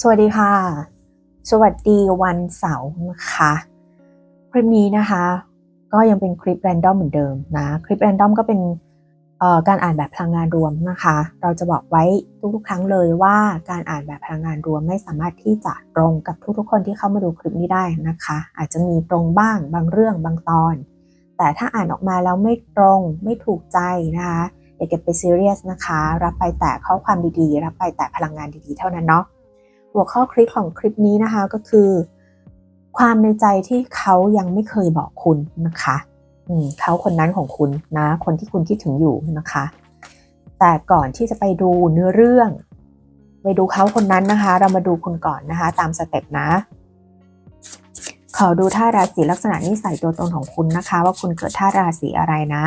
สวัสดีค่ะ สวัสดีวันเสาร์นะคะ คลิปนี้นะคะ ก็ยังเป็นคลิปแรนดอมเหมือนเดิมนะ คลิปแรนดอมก็เป็นการอ่านแบบพลังงานรวมนะคะ เราจะบอกไว้ทุกๆ ครั้งเลยว่าการอ่านแบบพลังงานรวมไม่สามารถที่จะตรงกับทุกๆ คนที่เข้ามาดูคลิปนี้ได้นะคะ อาจจะมีตรงบ้างบางเรื่องบางตอน แต่ถ้าอ่านออกมาแล้วไม่ตรงไม่ถูกใจนะคะ อย่าเก็บไปซีเรียสนะคะ รับไปแต่ข้อความดีๆ รับไปแต่พลังงานดีๆ เท่านั้นเนาะหัวข้อคลิปของคลิปนี้นะคะก็คือ ความในใจที่เขายังไม่เคยบอกคุณนะคะอืมเขาคนนั้นของคุณนะ คนที่คุณคิดถึงอยู่นะคะ แต่ก่อนที่จะไปดูเนื้อเรื่อง ไปดูเขาคนนั้นนะคะ เรามาดูคุณก่อนนะคะ ตามสเต็ปนะขอดูท่าราศีลักษณะนิสัยตัวตนของคุณนะคะ ว่าคุณเกิดท่าราศีอะไรนะ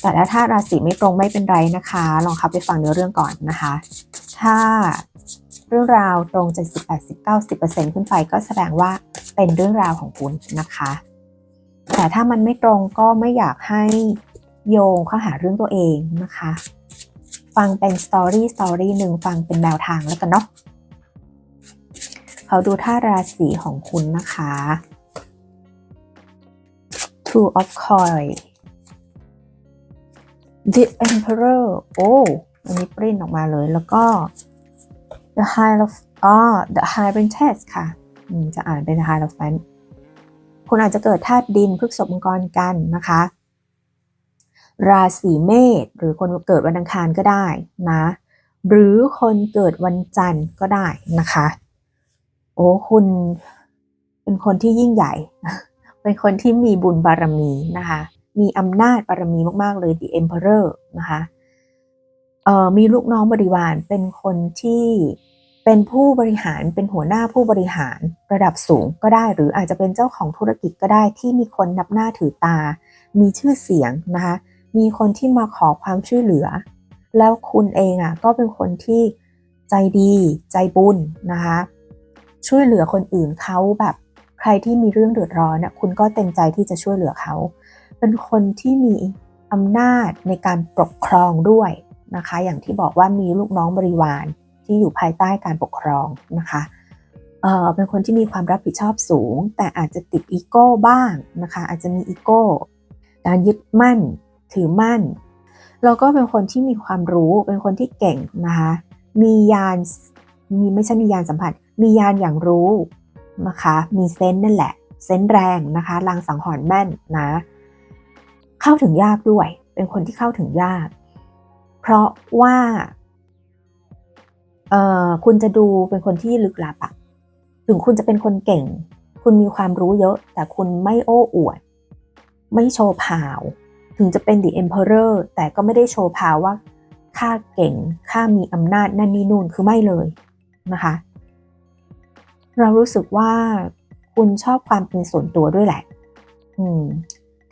แต่ถ้าท่าราศีไม่ตรงไม่เป็นไรนะคะ ลองเข้าไปฟังเนื้อเรื่องก่อนนะคะ ถ้าเรื่องราวตรง 70 80 90ขึ้นไปก็แสดงว่าเป็นเรื่องราวของคุณนะคะ แต่ถ้ามันไม่ตรงก็ไม่อยากให้โยงเข้าหาเรื่องตัวเองนะคะ ฟังเป็นสตอรี่สตอรี่หนึ่งฟังเป็นแนวทางแล้วกันเนาะเขาดูท่าราศีของคุณนะคะ Two of Coins The Emperor โอ้อันนี้ปริ้นออกมาเลยแล้วก็ The High of อ๋อ The High Princess ค่ะจะอ่านเป็น The High of f a n คุณอาจจะเกิดธาตุดินพฤกษบมังกรกันนะคะ ราศีเมษหรือคนเกิดวันอังคารก็ได้นะ หรือคนเกิดวันจันทร์ก็ได้นะคะ โอ้คุณเป็นคนที่ยิ่งใหญ่ เป็นคนที่มีบุญบารมีนะคะ มีอำนาจบารมีมาก ๆ เลย The Emperor นะคะมีลูกน้องบริวารเป็นคนที่เป็นผู้บริหารเป็นหัวหน้าผู้บริหารระดับสูงก็ได้ หรืออาจจะเป็นเจ้าของธุรกิจก็ได้ที่มีคนนับหน้าถือตา มีชื่อเสียงนะคะมีคนที่มาขอความช่วยเหลือ แล้วคุณเองอะก็เป็นคนที่ใจดีใจบุญนะคะช่วยเหลือคนอื่นเขาแบบใครที่มีเรื่องเดือดร้อนน่ะคุณก็เต็มใจที่จะช่วยเหลือเขา เป็นคนที่มีอำนาจในการปกครองด้วยนะคะ อย่างที่บอกว่ามีลูกน้องบริวารที่อยู่ภายใต้การปกครองนะคะเเป็นคนที่มีความรับผิดชอบสูง แต่อาจจะติดอีโก้บ้างนะคะ อาจจะมีอีโก้ การยึดมั่น ถือมั่น แล้วก็เป็นคนที่มีความรู้ เป็นคนที่เก่งนะคะ มียาน มีไม่ใช่มียานสัมผัส มียานอย่างรู้นะคะ มีเซนส์นั่นแหละ เซนส์แรงนะคะ ลางสังหรณ์แม่นนะ เข้าถึงยากด้วย เป็นคนที่เข้าถึงยาก เพราะว่าเอ่อคุณจะดูเป็นคนที่ลึกลับอะถึงคุณจะเป็นคนเก่ง คุณมีความรู้เยอะ แต่คุณไม่โอ้อวด ไม่โชว์พาว ถึงจะเป็น The Emperor แต่ก็ไม่ได้โชว์พาวว่าข้าเก่งข้ามีอำนาจนั่นนี่นู่นคือไม่เลยนะคะ เรารู้สึกว่าคุณชอบความเป็นส่วนตัวด้วยแหละ อืม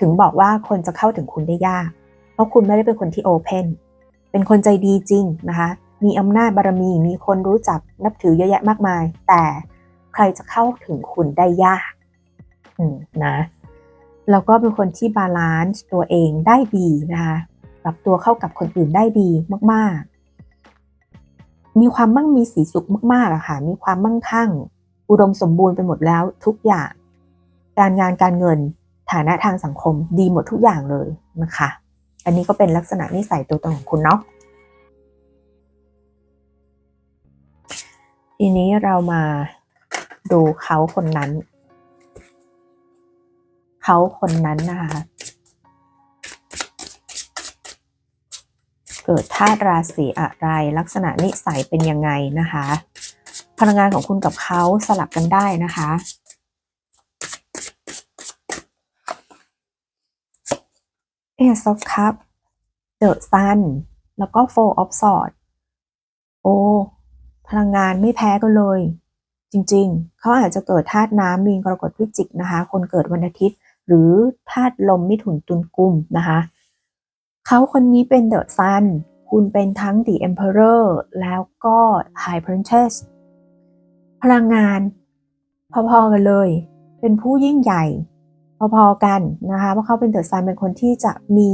ถึงบอกว่าคนจะเข้าถึงคุณได้ยาก เพราะคุณไม่ได้เป็นคนที่โอเพนเป็นคนใจดีจริงนะคะ มีอำนาจบารมี มีคนรู้จักนับถือเยอะแยะมากมาย แต่ใครจะเข้าถึงคุณได้ยากอืมนะ แล้วก็เป็นคนที่บาลานซ์ตัวเองได้ดีนะคะปรับตัวเข้ากับคนอื่นได้ดีมากๆ มีความมั่งมีสีสุขมากๆอะค่ะ มีความมั่งคั่ง อุดมสมบูรณ์ไปหมดแล้วทุกอย่าง การงานการเงิน ฐานะทางสังคมดีหมดทุกอย่างเลยนะคะ อันนี้ก็เป็นลักษณะนิสัยตัวตนของคุณเนาะทีนี้เรามาดูเขาคนนั้น เขาคนนั้นนะคะ เกิดธาตุราศีอะไรลักษณะนิสัยเป็นยังไงนะคะ พลังงานของคุณกับเขาสลับกันได้นะคะ Ace of Cup The Sun แล้วก็ Four of Swords โอ้ พลังงานไม่แพ้กันเลย จริงๆ เขาอาจจะเกิดธาตุน้ำมีนกรกฎพิจิกนะคะ คนเกิดวันอาทิตย์ หรือธาตุลมมิถุนตุลกุมนะคะ เขาคนนี้เป็น The Sun คุณเป็นทั้ง The Emperor แล้วก็ High Princess พลังงานพอๆกันเลย เป็นผู้ยิ่งใหญ่ พอๆกันนะคะเพราะเขาเป็น The Sun เป็นคนที่จะมี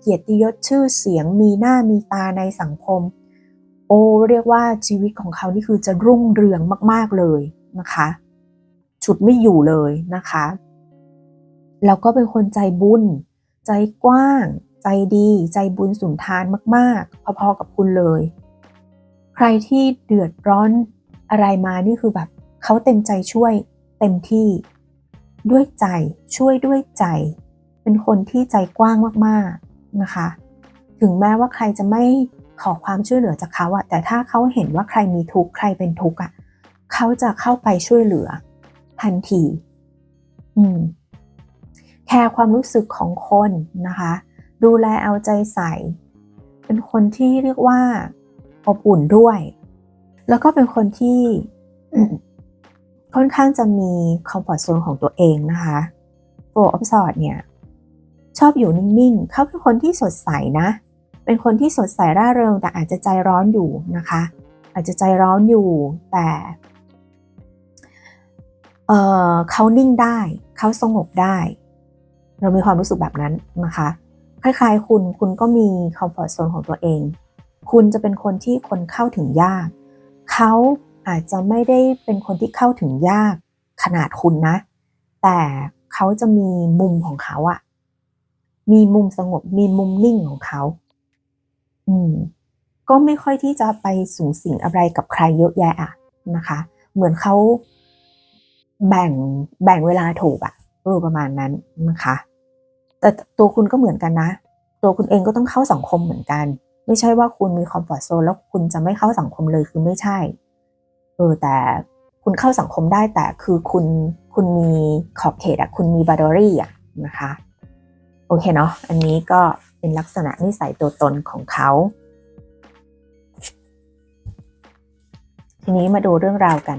เกียรติยศชื่อเสียง มีหน้ามีตาในสังคม โอ้เรียกว่าชีวิตของเขานี่คือจะรุ่งเรืองมาก ๆเลยนะคะฉุดไม่อยู่เลยนะคะ แล้วก็เป็นคนใจบุญ ใจกว้าง ใจดี ใจบุญสุนทานมาก ๆ พอๆกับคุณเลย ใครที่เดือดร้อนอะไรมานี่คือแบบเขาเต็มใจช่วยเต็มที่ ด้วยใจช่วยด้วยใจ เป็นคนที่ใจกว้างมากๆนะคะ ถึงแม้ว่าใครจะไม่ขอความช่วยเหลือจากเขาอะแต่ถ้าเขาเห็นว่าใครมีทุกข์ใครเป็นทุกข์อะเขาจะเข้าไปช่วยเหลือ ทันที อืมแคร์ความรู้สึกของคนนะคะ ดูแลเอาใจใส่ เป็นคนที่เรียกว่าอบอุ่นด้วย แล้วก็เป็นคนที่ ค่อนข้างจะมีคอมฟอร์ z โซนของตัวเองนะคะโฟออฟสอดเนี่ยชอบอยู่นิ่งๆ เขาเป็นคนที่สดใสนะ เป็นคนที่สดใสร่าเริงแต่อาจจะใจร้อนอยู่นะคะ อาจจะใจร้อนอยู่แต่เเขานิ่งได้ เขาสงบได้ เรามีความรู้สึกแบบนั้นนะคะ คล้ายๆคุณ คุณก็มีคอมฟอร์ z โซนของตัวเอง คุณจะเป็นคนที่คนเข้าถึงยาก เขา อาจจะไม่ได้เป็นคนที่เข้าถึงยากขนาดคุณนะ แต่เขาจะมีมุมของเขาอะมีมุมสงบมีมุมนิ่งของเขา อืม ก็ไม่ค่อยที่จะไปสูงสิงอะไรกับใครเยอะแยะอะนะคะ เหมือนเขาแบ่งแบ่งเวลาถูกอะเออประมาณนั้นนะคะ แต่ตัวคุณก็เหมือนกันนะ ตัวคุณเองก็ต้องเข้าสังคมเหมือนกัน ไม่ใช่ว่าคุณมีคอมฟอร์ทโซนแล้วคุณจะไม่เข้าสังคมเลยคือไม่ใช่ ออแต่คุณเข้าสังคมได้แต่คือคุณคุณมีขอบเขตอะคุณมีบาร์ดอรี่อะนะคะ โอเคเนาะอันนี้ก็เป็นลักษณะนิสัยตัวตนของเขา ทีนี้มาดูเรื่องราวกัน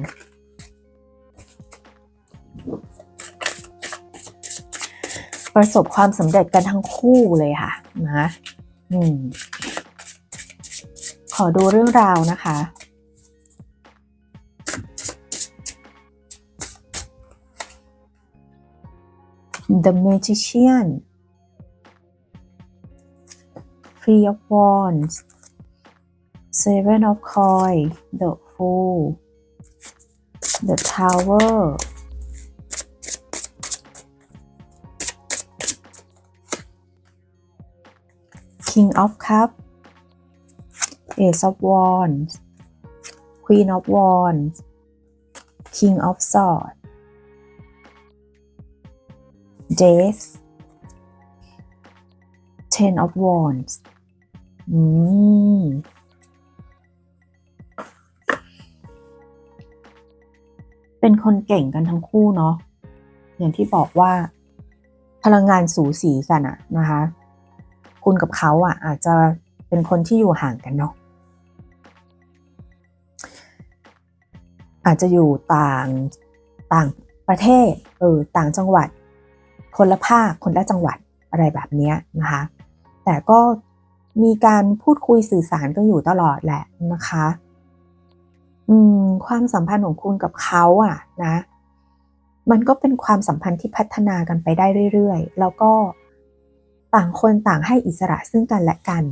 ประสบความสำเร็จกันทั้งคู่เลยค่ะนะอืมขอดูเรื่องราวนะคะ The Magician. Three of Wands. Seven of Coins The Fool. The Tower. King of Cups. Ace of Wands. Queen of Wands. King of Swords Death Ten of Wands อืมเป็นคนเก่งกันทั้งคู่เนาะอย่างที่บอกว่า พลังงานสูสีกันอะนะคะ คุณกับเขาอะอาจจะเป็นคนที่อยู่ห่างกันเนาะอาจจะอยู่ต่างต่างประเทศเออต่างจังหวัด คนละภาค คนละจังหวัดอะไรแบบนี้นะคะ แต่ก็มีการพูดคุยสื่อสารกันอยู่ตลอดแหละนะคะอืมความสัมพันธ์ของคุณกับเขาอะนะ มันก็เป็นความสัมพันธ์ที่พัฒนากันไปได้เรื่อยๆ แล้วก็ต่างคนต่างให้อิสระซึ่งกันและกัน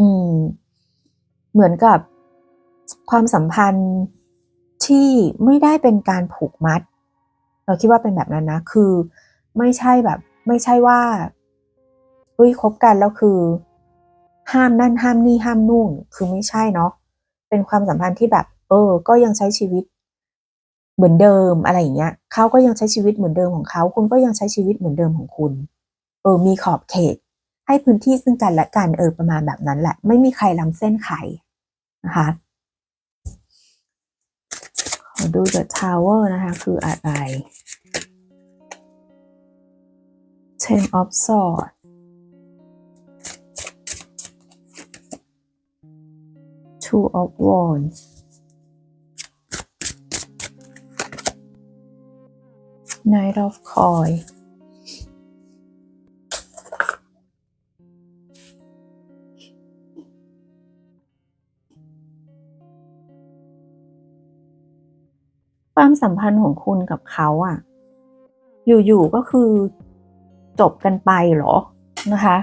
อืม เหมือนกับความสัมพันธ์ที่ไม่ได้เป็นการผูกมัด เราคิดว่าเป็นแบบนั้นนะ คือไม่ใช่แบบ ไม่ใช่ว่าเฮ้ยคบกันแล้วคือ ห้ามนั่นห้ามนี่ห้ามนู่น คือไม่ใช่เนาะเป็นความสัมพันธ์ที่แบบ เออ ก็ยังใช้ชีวิต เหมือนเดิมอะไรอย่างเงี้ยเขาก็ยังใช้ชีวิตเหมือนเดิมของเขา คุณก็ยังใช้ชีวิตเหมือนเดิมของคุณ เออ มีขอบเขต ให้พื้นที่ซึ่งกันและกันเออประมาณแบบนั้นแหละ ไม่มีใครล้ำเส้นใครนะคะ ดู The Tower นะคะ คืออะไร Ten of Swords Two of Wands Knight of Coins สัมพันธ์ของคุณกับเขาอะอยู่ๆก็คือจบกันไปหรอนะคะ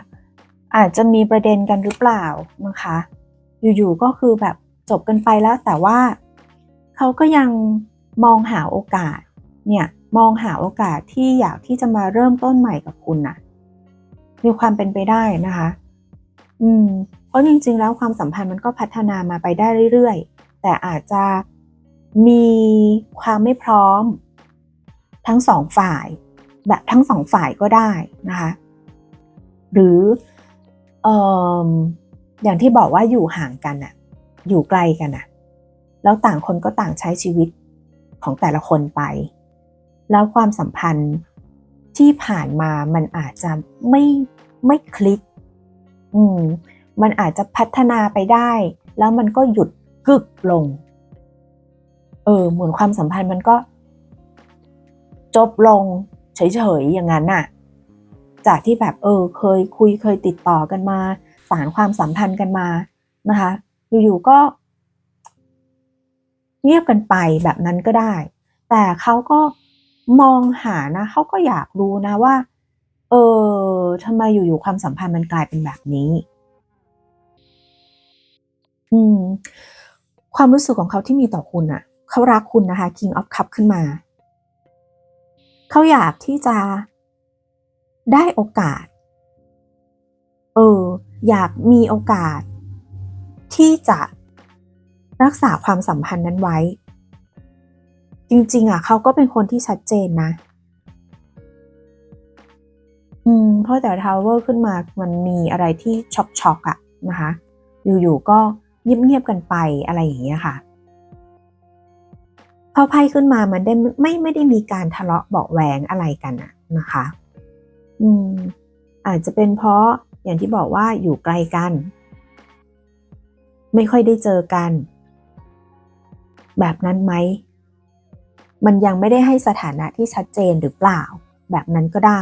อาจจะมีประเด็นกันหรือเปล่านะคะ อยู่ๆก็คือแบบจบกันไปแล้วแต่ว่าเขาก็ยังมองหาโอกาสเนี่ยมองหาโอกาสที่อยากที่จะมาเริ่มต้นใหม่กับคุณน่ะ มีความเป็นไปได้นะคะ อืม เพราะจริงๆ แล้วความสัมพันธ์มันก็พัฒนามาไปได้เรื่อยๆ แต่อาจจะ มีความไม่พร้อม ทั้งสองฝ่าย แบบทั้งสองฝ่ายก็ได้นะคะ หรืออออย่างที่บอกว่าอยู่ห่างกันอะอยู่ไกลกันอะแล้วต่างคนก็ต่างใช้ชีวิตของแต่ละคนไป แล้วความสัมพันธ์ที่ผ่านมามันอาจจะไม่ไม่คลิก อืม มันอาจจะพัฒนาไปได้ แล้วมันก็หยุดกึกลง เออเหมือนความสัมพันธ์มันก็ จบลงเฉยๆอย่างนั้นน่ะ จากที่แบบเออ เคยคุยเคยติดต่อกันมาสารความสัมพันธ์กันมานะคะอยู่ๆก็ เงียบกันไปแบบนั้นก็ได้ แต่เขาก็มองหานะเขาก็อยากรู้นะว่า เออทำไมอยู่ๆความสัมพันธ์มันกลายเป็นแบบนี้ อืม ความรู้สึกของเขาที่มีต่อคุณอะ เขารักคุณนะคะ King of Cup ขึ้นมา เขาอยากที่จะได้โอกาส เออ อยากมีโอกาส ที่จะรักษาความสัมพันธ์นั้นไว้ จริง ๆ อะ เขาก็เป็นคนที่ชัดเจนนะ อืม เพราะแต่ทาวเวอร์ขึ้นมา มันมีอะไรที่ช็อกช็อกอะนะคะ อยู่ ๆ ก็เงียบ ๆ กันไปอะไรอย่างเงี้ยค่ะ พอไพ่ขึ้นมามันได้ไม่ไม่ได้มีการทะเลาะเบาแหวงอะไรกันอะนะคะ อืม อาจจะเป็นเพราะอย่างที่บอกว่าอยู่ไกลกัน ไม่ค่อยได้เจอกัน แบบนั้นไหม มันยังไม่ได้ให้สถานะที่ชัดเจนหรือเปล่า แบบนั้นก็ได้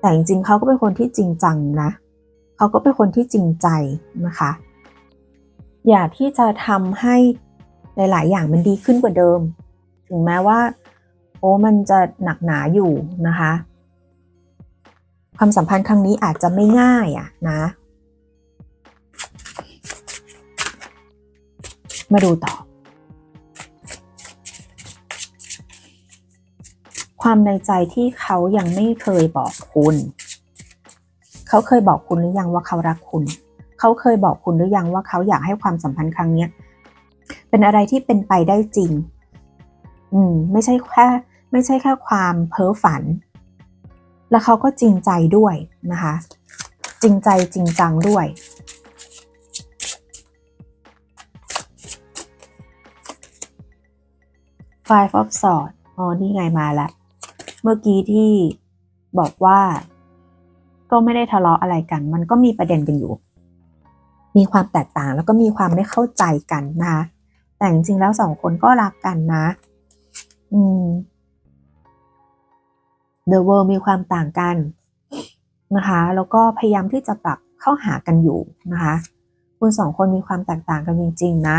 แต่จริงๆเขาก็เป็นคนที่จริงจังนะเขาก็เป็นคนที่จริงใจนะคะ อยากที่จะทำให้ หลาย ๆ อย่างมันดีขึ้นกว่าเดิม ถึงแม้ว่า โอ้มันจะหนักหนาอยู่นะคะ ความสัมพันธ์ครั้งนี้อาจจะไม่ง่ายอะนะ มาดูต่อ ความในใจที่เขายังไม่เคยบอกคุณ เขาเคยบอกคุณหรือยังว่าเขารักคุณ เขาเคยบอกคุณหรือยังว่าเขาอยากให้ความสัมพันธ์ครั้งนี้ เป็นอะไรที่เป็นไปได้จริง อืม ไม่ใช่แค่ไม่ใช่แค่ความเพ้อฝัน แล้วเขาก็จริงใจด้วยนะคะ จริงใจจริงจังด้วย Five of Swords อ๋อ นี่ไงมาล้วเมื่อกี้ที่บอกว่า ก็ไม่ได้ทะเลาะอะไรกัน มันก็มีประเด็นกันอยู่ มีความแตกต่างแล้วก็มีความไม่เข้าใจกันนะคะ แต่จริงๆแล้วสองคนก็รักกันนะ อืม The World มีความต่างกันนะคะ แล้วก็พยายามที่จะปรับเข้าหากันอยู่นะคะ คุณสองคนมีความแตกต่างกันจริงๆนะ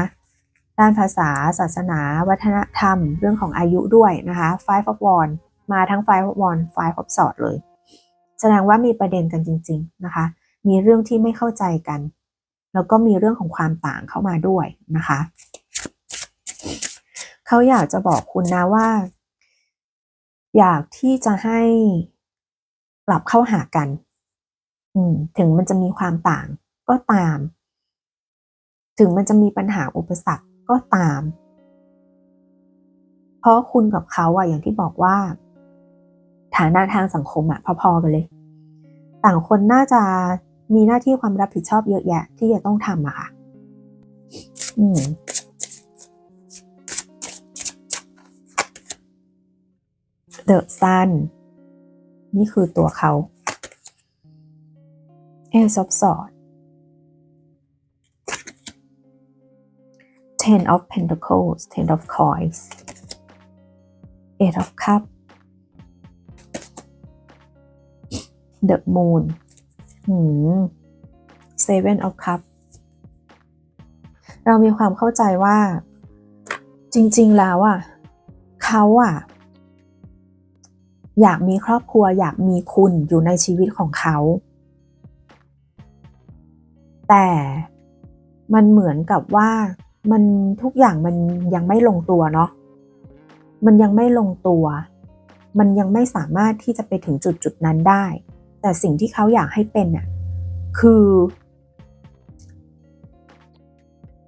ด้านภาษา ศาสนา วัฒนธรรม เรื่องของอายุด้วยนะคะ Five of Wands มาทั้ง Five of Wands Five of Swords เลย แสดงว่ามีประเด็นกันจริง ๆนะคะ มีเรื่องที่ไม่เข้าใจกัน แล้วก็มีเรื่องของความต่างเข้ามาด้วยนะคะ เขาอยากจะบอกคุณนะว่า อยากที่จะให้กลับเข้าหากัน อืม ถึงมันจะมีความต่างก็ตาม ถึงมันจะมีปัญหาอุปสรรคก็ตาม เพราะคุณกับเขาอะอย่างที่บอกว่า ฐานะทางสังคมอะพอๆกันเลย ต่างคนน่าจะมีหน้าที่ความรับผิดชอบเยอะแยะที่จะต้องทำอะค่ะ อืม The Sun นี่คือตัวเขา Ace of Swords Ten of Pentacles Ten of Coins Eight of Cups The Moon หืม Seven of Cups เรามีความเข้าใจว่า จริง ๆ แล้วอะเขาอะ อยากมีครอบครัวอยากมีคุณอยู่ในชีวิตของเขา แต่มันเหมือนกับว่ามันทุกอย่างมันยังไม่ลงตัวเนาะมันยังไม่ลงตัว มันยังไม่สามารถที่จะไปถึงจุดจุดนั้นได้ แต่สิ่งที่เขาอยากให้เป็นน่ะคือ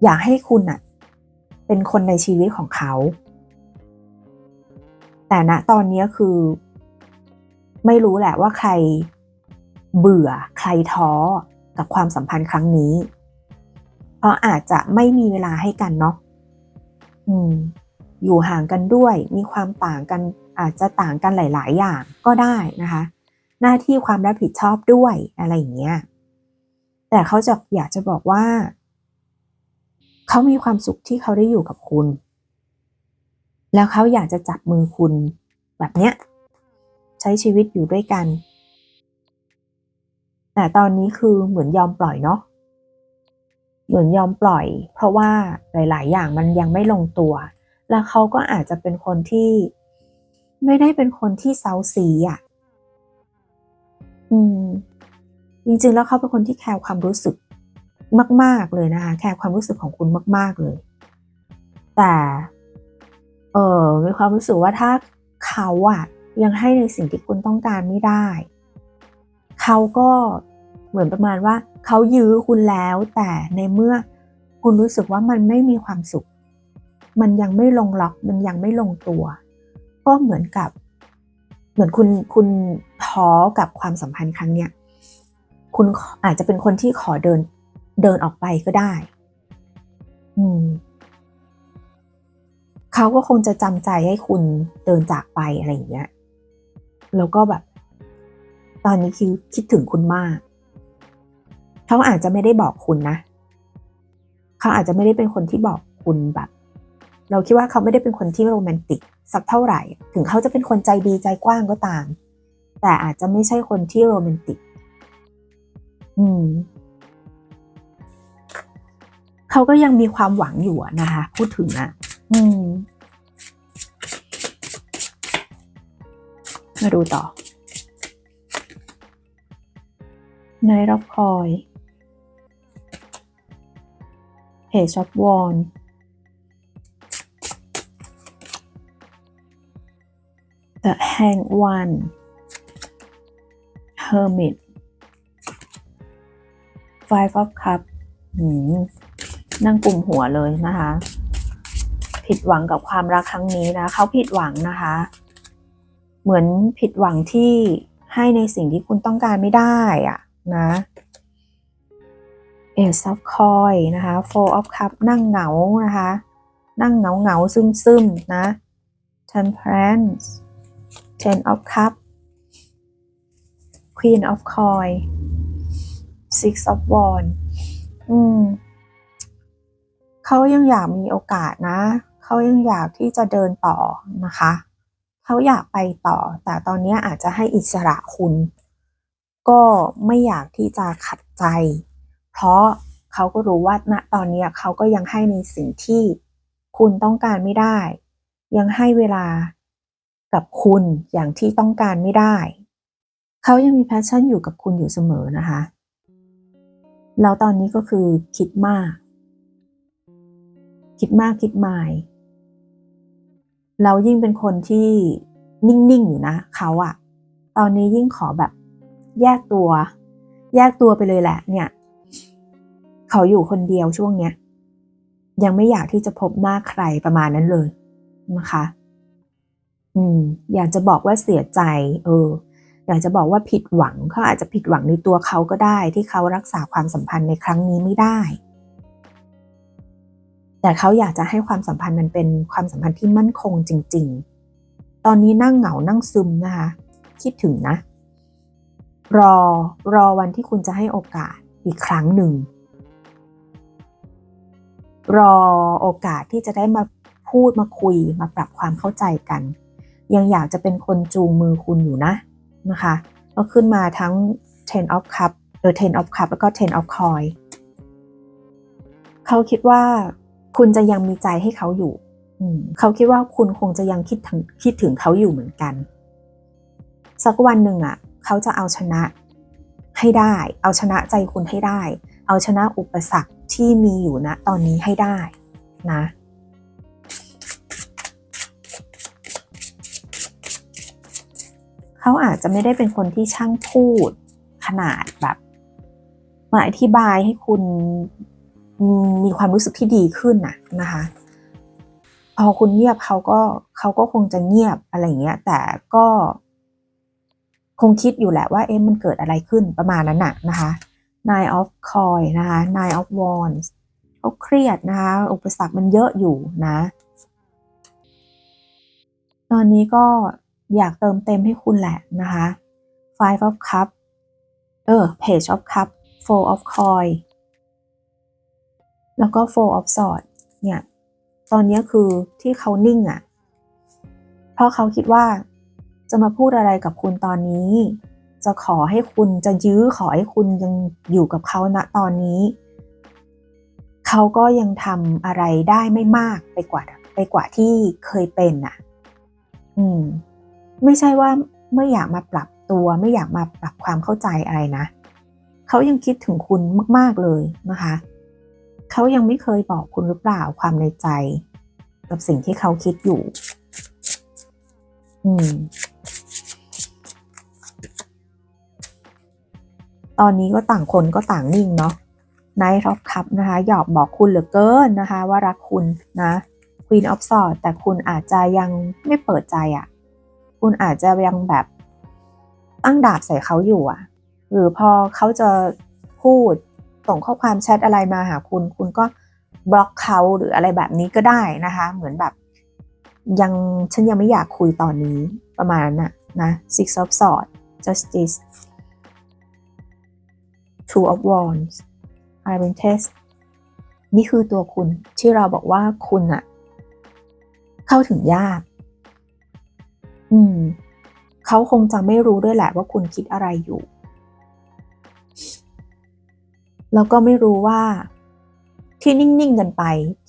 อยากให้คุณน่ะเป็นคนในชีวิตของเขา แต่ณตอนนี้คือ ไม่รู้แหละว่าใครเบื่อใครท้อกับความสัมพันธ์ครั้งนี้เพราะอาจจะไม่มีเวลาให้กันเนาะอืม อยู่ห่างกันด้วย มีความต่างกันอาจจะต่างกันหลาย ๆ อย่างก็ได้นะคะ หน้าที่ความรับผิดชอบด้วยอะไรอย่างเงี้ย แต่เขาจะอยากจะบอกว่า เขามีความสุขที่เขาได้อยู่กับคุณ แล้วเขาอยากจะจับมือคุณแบบเนี้ย ใช้ชีวิตอยู่ด้วยกัน แต่ตอนนี้คือเหมือนยอมปล่อยเนาะเหมือนยอมปล่อย เพราะว่าหลาย ๆ อย่างมันยังไม่ลงตัว แล้วเขาก็อาจจะเป็นคนที่ ไม่ได้เป็นคนที่เซาซีอะ อืม จริง ๆ แล้วเขาเป็นคนที่แคร์ความรู้สึกมาก ๆ เลยนะคะ แคร์ความรู้สึกของคุณมาก ๆ เลย แต่ เออมีความรู้สึกว่าถ้าเขาอะ ยังให้ในสิ่งที่คุณต้องการไม่ได้ เขาก็เหมือนประมาณว่า เขายื้อคุณแล้ว แต่ในเมื่อคุณรู้สึกว่ามันไม่มีความสุข มันยังไม่ลงล็อกมันยังไม่ลงตัว ก็เหมือนกับ เหมือนคุณคุณท้อกับความสัมพันธ์ครั้งเนี้ยคุณอาจจะเป็นคนที่ขอเดินเดินออกไปก็ได้ อืมเขาก็คงจะจำใจให้คุณเดินจากไปอะไรอย่างเงี้ย แล้วก็แบบ ตอนนี้คิดคิดถึงคุณมาก เขาอาจจะไม่ได้บอกคุณนะ เขาอาจจะไม่ได้เป็นคนที่บอกคุณแบบ เราคิดว่าเขาไม่ได้เป็นคนที่โรแมนติกสักเท่าไหร่ ถึงเขาจะเป็นคนใจดีใจกว้างก็ตาม แต่อาจจะไม่ใช่คนที่โรแมนติก อืมเขาก็ยังมีความหวังอยู่นะคะ พูดถึงอะอืม มาดูต่อในรับคอย เพจช็อปวอนเ The Hang One Hermit Five of Cup หืมนั่งกลุ่มหัวเลยนะคะ ผิดหวังกับความรักครั้งนี้นะ เขาผิดหวังนะคะ เหมือนผิดหวังที่ให้ในสิ่งที่คุณต้องการไม่ได้อะนะ Ace of Coin นะคะ Four of Cup นั่งเหงานะคะ นั่งเหงาเหงาซึมซึมนะ Temperance Ten of Cup Queen of Coin Six of Wands อืมเขายังอยากมีโอกาสนะ เขายังอยากที่จะเดินต่อนะคะ เขาอยากไปต่อ แต่ตอนนี้อาจจะให้อิสระคุณ ก็ไม่อยากที่จะขัดใจ เพราะเขาก็รู้ว่าณตอนนี้เขาก็ยังให้ในสิ่งที่คุณต้องการไม่ได้ ยังให้เวลากับคุณอย่างที่ต้องการไม่ได้ เขายังมีแพชชั่นอยู่กับคุณอยู่เสมอนะคะ แล้วตอนนี้ก็คือคิดมาก คิดมากคิดมาย เรายิ่งเป็นคนที่นิ่งๆอยู่นะเขาอะตอนนี้ยิ่งขอแบบแยกตัว แยกตัวไปเลยแหละ เนี่ย เขาอยู่คนเดียวช่วงเนี้ย ยังไม่อยากที่จะพบหน้าใครประมาณนั้นเลยนะคะ อืม อยากจะบอกว่าเสียใจ เออ อยากจะบอกว่าผิดหวังเขาอาจจะผิดหวังในตัวเขาก็ได้ ที่เขารักษาความสัมพันธ์ในครั้งนี้ไม่ได้ แต่เขาอยากจะให้ความสัมพันธ์มันเป็นความสัมพันธ์ที่มั่นคงจริง ๆ ตอนนี้นั่งเหงานั่งซึมนะคะ คิดถึงนะ รอรอวันที่คุณจะให้โอกาสอีกครั้งหนึ่ง รอโอกาสที่จะได้มาพูดมาคุยมาปรับความเข้าใจกัน ยังอยากจะเป็นคนจูงมือคุณอยู่นะนะคะ ก็ขึ้นมาทั้ง ten of cup เออ ten of cup แล้วก็ ten of coin เขาคิดว่า คุณจะยังมีใจให้เขาอยู่เขาคิดว่าคุณคงจะยังคิดถึงคิดถึงเขาอยู่เหมือนกัน สักวันหนึ่งอะ เขาจะเอาชนะให้ได้ เอาชนะใจคุณให้ได้ เอาชนะอุปสรรคที่มีอยู่ณตอนนี้ให้ได้นะเขาอาจจะไม่ได้เป็นคนที่ช่างพูดขนาดแบบมาอธิบายให้คุณ มีความรู้สึกที่ดีขึ้นน่ะนะคะ พอคุณเงียบเขาก็เขาก็คงจะเงียบอะไรอย่างเงี้ย แต่ก็คงคิดอยู่แหละว่าเอ๊ะมันเกิดอะไรขึ้นประมาณนั้นน่ะนะคะ Nine of Coin นะคะ Nine of Wands เขาเครียดนะคะ อุปสรรคมันเยอะอยู่นะ ตอนนี้ก็อยากเติมเต็มให้คุณแหละนะคะ Five of Cup เออ Page of Cup Four of Coin แล้วก็ Four of Swords เนี่ย ตอนนี้คือที่เขานิ่งอะ่ะ เพราะเขาคิดว่าจะมาพูดอะไรกับคุณตอนนี้ จะขอให้คุณจะยื้อขอให้คุณยังอยู่กับเขาณตอนนี้ เขาก็ยังทำอะไรได้ไม่มากไปกว่าไปกว่าที่เคยเป็นอะ อืม ไม่ใช่ว่าไม่อยากมาปรับตัวไม่อยากมาปรับความเข้าใจอะไรนะ เขายังคิดถึงคุณมาก ๆ เลยนะคะ เขายังไม่เคยบอกคุณหรือเปล่าความในใจ กับสิ่งที่เขาคิดอยู่ อืม ตอนนี้ก็ต่างคนก็ต่างนิ่งเนาะนท์ท็อปคัพนะคะหยอกบอกคุณเหลือเกินนะคะ ว่ารักคุณนะ Queen of Swords แต่คุณอาจจะยังไม่เปิดใจอะ่ะ คุณอาจจะยังแบบตั้งดาบใส่เขาอยู่อะ่ะ หรือพอเขาจะพูด ส่งข้อความแชทอะไรมาหาคุณ คุณก็บล็อกเขาหรืออะไรแบบนี้ก็ได้นะคะ เหมือนแบบ ยังฉันยังไม่อยากคุยตอนนี้ประมาณนั้นนะนะ Six of Swords Justice Two of Wands Iron Test นี่คือตัวคุณที่เราบอกว่าคุณอะเข้าถึงยาก อืม เขาคงจะไม่รู้ด้วยแหละว่าคุณคิดอะไรอยู่ แล้วก็ไม่รู้ว่า ที่นิ่งๆกันไป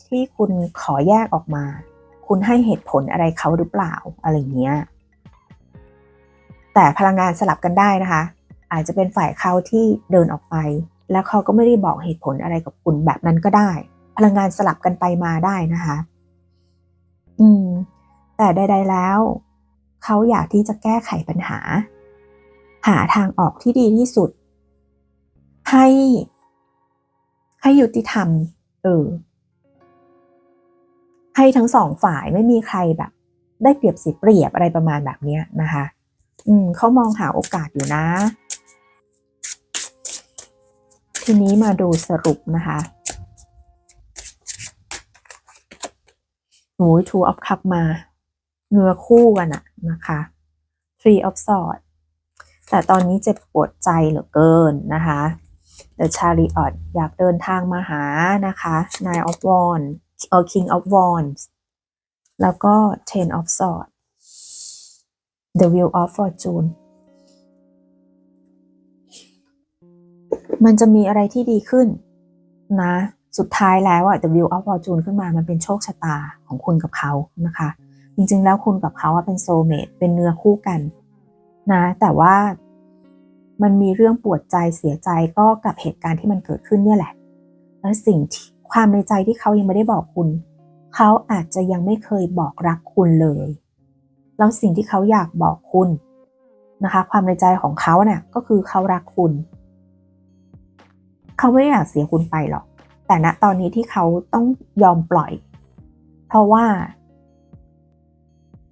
ที่คุณขอแยกออกมา คุณให้เหตุผลอะไรเขาหรือเปล่าอะไรเงี้ยแต่พลังงานสลับกันได้นะคะ อาจจะเป็นฝ่ายเขาที่เดินออกไป แล้วเขาก็ไม่ได้บอกเหตุผลอะไรกับคุณแบบนั้นก็ได้ พลังงานสลับกันไปมาได้นะคะ อืม แต่ใด ๆแล้วเขาอยากที่จะแก้ไขปัญหา หาทางออกที่ดีที่สุด ให้ ให้ยุติธรรม เออ ให้ทั้งสองฝ่ายไม่มีใครแบบ ได้เปรียบเสียเปรียบอะไรประมาณแบบนี้นะคะ อืมเขามองหาโอกาสอยู่นะ ทีนี้มาดูสรุปนะคะโอ้ย two of cup มาเนื้อคู่กันอะนะคะ three of swords แต่ตอนนี้เจ็บปวดใจเหลือเกินนะคะ The Chariot อยากเดินทางมาหานะคะ Nine of Wands เออ King of Wands แล้วก็ Ten of Swords The Wheel of Fortune มันจะมีอะไรที่ดีขึ้นนะ สุดท้ายแล้วอะ The Wheel of Fortune ขึ้นมามันเป็นโชคชะตาของคุณกับเขานะคะ จริงๆแล้วคุณกับเขาเป็นโซเมตเป็นเนื้อคู่กันนะ แต่ว่า มันมีเรื่องปวดใจเสียใจก็กับเหตุการณ์ที่มันเกิดขึ้นเนี่ยแหละ แล้วสิ่งที่ความในใจที่เขายังไม่ได้บอกคุณ เขาอาจจะยังไม่เคยบอกรักคุณเลย แล้วสิ่งที่เขาอยากบอกคุณนะคะ ความในใจของเขาเนี่ยก็คือเขารักคุณ เขาไม่อยากเสียคุณไปหรอก แต่ณตอนนี้ที่เขาต้องยอมปล่อย เพราะว่า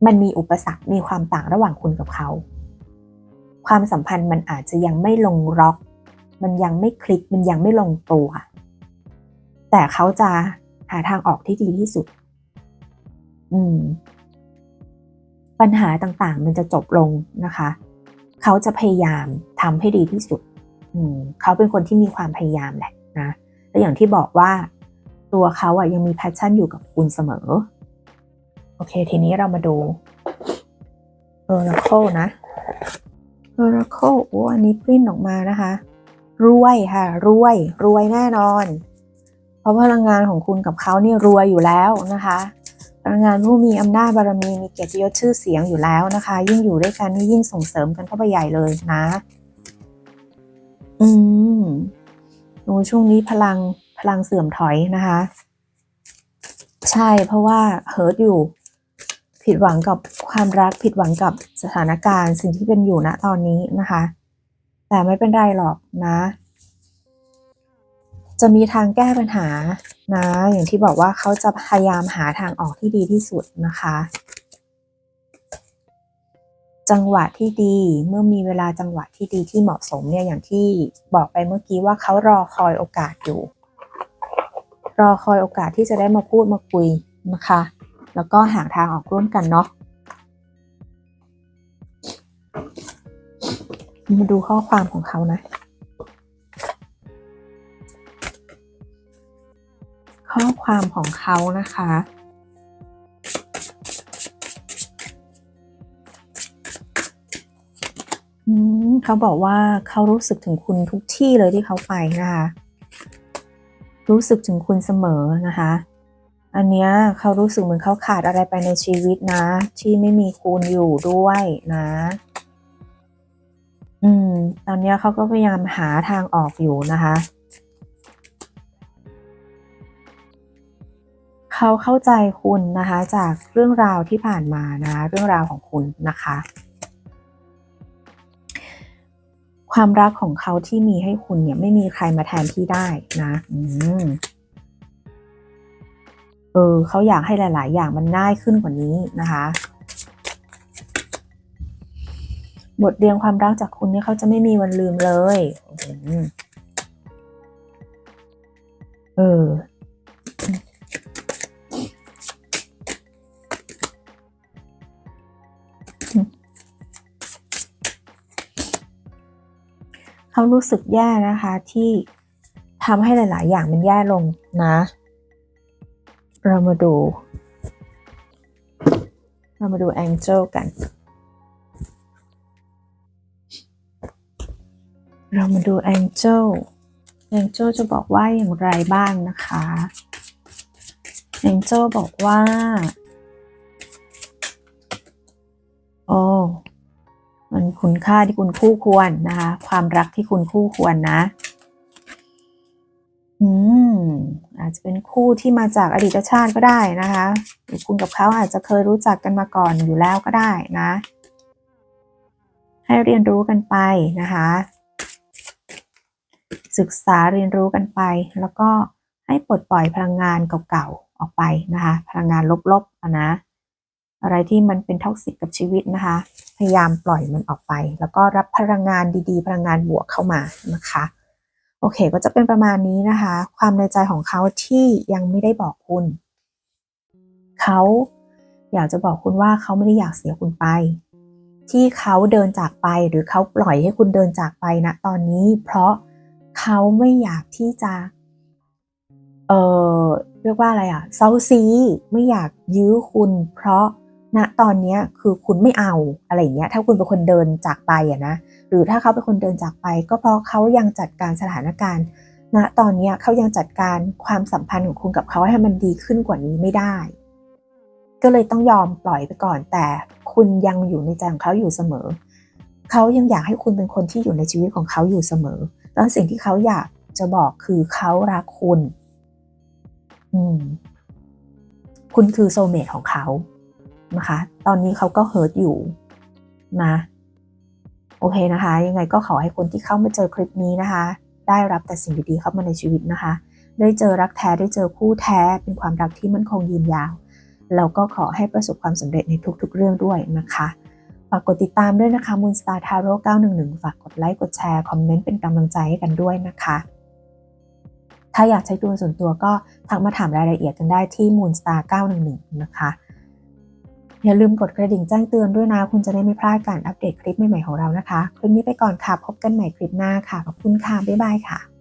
มันมีอุปสรรค มีความต่างระหว่างคุณกับเขา ความสัมพันธ์มันอาจจะยังไม่ลงล็อก มันยังไม่คลิก มันยังไม่ลงตัว แต่เขาจะหาทางออกที่ดีที่สุด อืม ปัญหาต่างๆ มันจะจบลงนะคะ เขาจะพยายามทำให้ดีที่สุด อืม เขาเป็นคนที่มีความพยายามแหละนะและอย่างที่บอกว่า ตัวเขาอะยังมีแพชชั่นอยู่กับคุณเสมอ โอเค ทีนี้เรามาดู Oracle นะ Oracle โอ้อันนี้ปริ้นออกมานะคะ รวยค่ะ รวย รวยแน่นอน เพราะพลังงานของคุณกับเขาเนี่ยรวยอยู่แล้วนะคะพลังงานผู้มีอำนาจบารมีมีเกียรติยศชื่อเสียงอยู่แล้วนะคะ ยิ่งอยู่ด้วยกันนี่ยิ่งส่งเสริมกันเข้าไปใหญ่เลยนะ อืมโอ้ช่วงนี้พลังพลังเสื่อมถอยนะคะ ใช่เพราะว่าเฮิร์ตอยู่ ผิดหวังกับความรักผิดหวังกับสถานการณ์สิ่งที่เป็นอยู่ณตอนนี้นะคะ แต่ไม่เป็นไรหรอกนะ จะมีทางแก้ปัญหานะ อย่างที่บอกว่าเขาจะพยายามหาทางออกที่ดีที่สุดนะคะ จังหวะที่ดีเมื่อมีเวลาจังหวะที่ดีที่เหมาะสมเนี่ยอย่างที่บอกไปเมื่อกี้ว่าเขารอคอยโอกาสอยู่ รอคอยโอกาสที่จะได้มาพูดมาคุยนะคะ แล้วก็หาทางออกร่วมกันเนาะมาดูข้อความของเขานะ ข้อความของเขานะคะ เขาบอกว่าเขารู้สึกถึงคุณทุกที่เลยที่เขาไปนะคะ รู้สึกถึงคุณเสมอนะคะ อันเนี้ยเขารู้สึกเหมือนเขาขาดอะไรไปในชีวิตนะ ที่ไม่มีคุณอยู่ด้วยนะ อืม ตอนเนี้ยเขาก็พยายามหาทางออกอยู่นะคะเขาเข้าใจคุณนะคะ จากเรื่องราวที่ผ่านมานะ เรื่องราวของคุณนะคะ ความรักของเขาที่มีให้คุณเนี่ยไม่มีใครมาแทนที่ได้นะ อืม เออเขาอยากให้หลาย ๆ อย่างมันง่ายขึ้นกว่านี้นะคะ บทเรียนความรักจากคุณเนี่ยเขาจะไม่มีวันลืมเลยเออเขารู้สึกแย่นะคะที่ทำให้หลาย ๆ อย่างมันแย่ลงนะ เรามาดู เรามาดูแองเจิลกัน เรามาดูแองเจิลแองเจิลจะบอกว่าอย่างไรบ้างนะคะแองเจิลบอกว่า โอ้ มันคุณค่าที่คุณคู่ควรนะคะ ความรักที่คุณคู่ควรนะ อืม อาจจะเป็นคู่ที่มาจากอดีตชาติก็ได้นะคะหรือคุณกับเขาอาจจะเคยรู้จักกันมาก่อนอยู่แล้วก็ได้นะ ให้เรียนรู้กันไปนะคะ ศึกษาเรียนรู้กันไป แล้วก็ให้ปลดปล่อยพลังงานเก่าๆออกไปนะคะ พลังงานลบๆนะอะไรที่มันเป็นท็อกซิกกับชีวิตนะคะ พยายามปล่อยมันออกไป แล้วก็รับพลังงานดีๆ พลังงานบวกเข้ามานะคะ โอเค ก็จะเป็นประมาณนี้นะคะ ความในใจของเขาที่ยังไม่ได้บอกคุณ เขาอยากจะบอกคุณว่าเขาไม่ได้อยากเสียคุณไป ที่เขาเดินจากไปหรือเขาปล่อยให้คุณเดินจากไปนะตอนนี้ เพราะเขาไม่อยากที่จะ เออเรียกว่าอะไรอะเซาซีไม่อยากยื้อคุณ เพราะณตอนนี้คือคุณไม่เอาอะไรอย่างเงี้ย ถ้าคุณเป็นคนเดินจากไปอะนะ หรือถ้าเขาเป็นคนเดินจากไป ก็เพราะเขายังจัดการสถานการณ์ณตอนนี้เขายังจัดการความสัมพันธ์ของคุณกับเขาให้มันดีขึ้นกว่านี้ไม่ได้ ก็เลยต้องยอมปล่อยไปก่อน แต่คุณยังอยู่ในใจของเขาอยู่เสมอ เขายังอยากให้คุณเป็นคนที่อยู่ในชีวิตของเขาอยู่เสมอ แล้วสิ่งที่เขาอยากจะบอกคือเขารักคุณ อืม คุณคือโซเมทของเขานะคะ ตอนนี้เขาก็เฮิร์ตอยู่นะ โอเคนะคะ ยังไงก็ขอให้คนที่เข้ามาเจอคลิปนี้นะคะ ได้รับแต่สิ่งดีๆเข้ามาในชีวิตนะคะ ได้เจอรักแท้ได้เจอคู่แท้เป็นความรักที่มั่นคงยืนยาวแล้วก็ขอให้ประสบความสำเร็จในทุกๆ เรื่องด้วยนะคะฝากกดติดตามด้วยนะคะ Moonstar Tarot 911 ฝากกดไลค์ กดแชร์ คอมเมนต์ เป็นกำลังใจให้กันด้วยนะคะ ถ้าอยากใช้ตัวส่วนตัวก็ทักมาถามรายละเอียดกันได้ที่ Moonstar 911 นะคะ อย่าลืมกดกระดิ่งแจ้งเตือนด้วยนะ คุณจะได้ไม่พลาดการอัปเดตคลิปใหม่ๆของเรานะคะ คลิปนี้ไปก่อนค่ะ พบกันใหม่คลิปหน้าค่ะ ขอบคุณค่ะ บ๊ายบายค่ะ